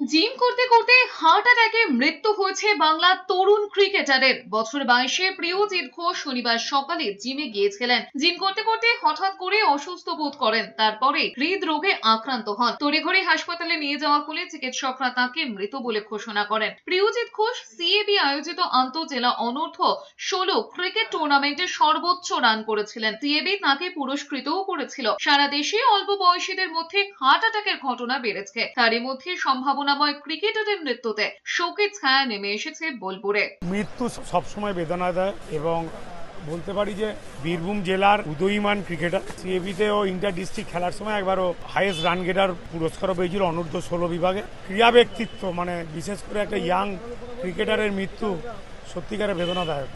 Gym করতে করতে heart অ্যাটাকে মৃত্যু হয়েছে বাংলার তরুণ ক্রিকেটারের। বছর বাইশে প্রিয়জিৎ ঘোষ শনিবার সকালে জিমে গিয়েছিলেন। জিম করতে করতে হঠাৎ করে অসুস্থ বোধ করেন। তারপরে হৃদরোগে আক্রান্ত হন। তড়িঘড়ি হাসপাতালে নিয়ে যাওয়া হলে চিকিৎসকরা তাকে মৃত বলে ঘোষণা করেন। প্রিয়জিৎ ঘোষ সিএবি আয়োজিত আন্তঃজেলা অনূর্ধ্ব ষোলো ক্রিকেট টুর্নামেন্টে সর্বোচ্চ রান করেছিলেন। সিএবি তাকে পুরস্কৃতও করেছিল। সারা দেশে অল্প বয়সীদের মধ্যে হার্ট অ্যাটাকের ঘটনা বেড়েছে। তারই মধ্যে সম্ভাবনাময় ক্রিকেটারের মৃত্যুতে শোকের ছায়া নেমে এসেছে বোলপুরে। মৃত্যু সবসময় বেদনা দেয় এবং বলতে পারি যে বীরভূম জেলার উদয়ীমান ক্রিকেটার। সিএবিতে ও ইন্টার ডিস্ট্রিক্ট খেলার সময় একবারও হাইয়েস্ট রান গেটার পুরস্কারও পেয়েছিল অনূর্ধ্ব ষোলো বিভাগে। ক্রীড়া ব্যক্তিত্ব মানে বিশেষ করে একটা ইয়াং ক্রিকেটারের মৃত্যু সত্যিকারের বেদনাদায়ক।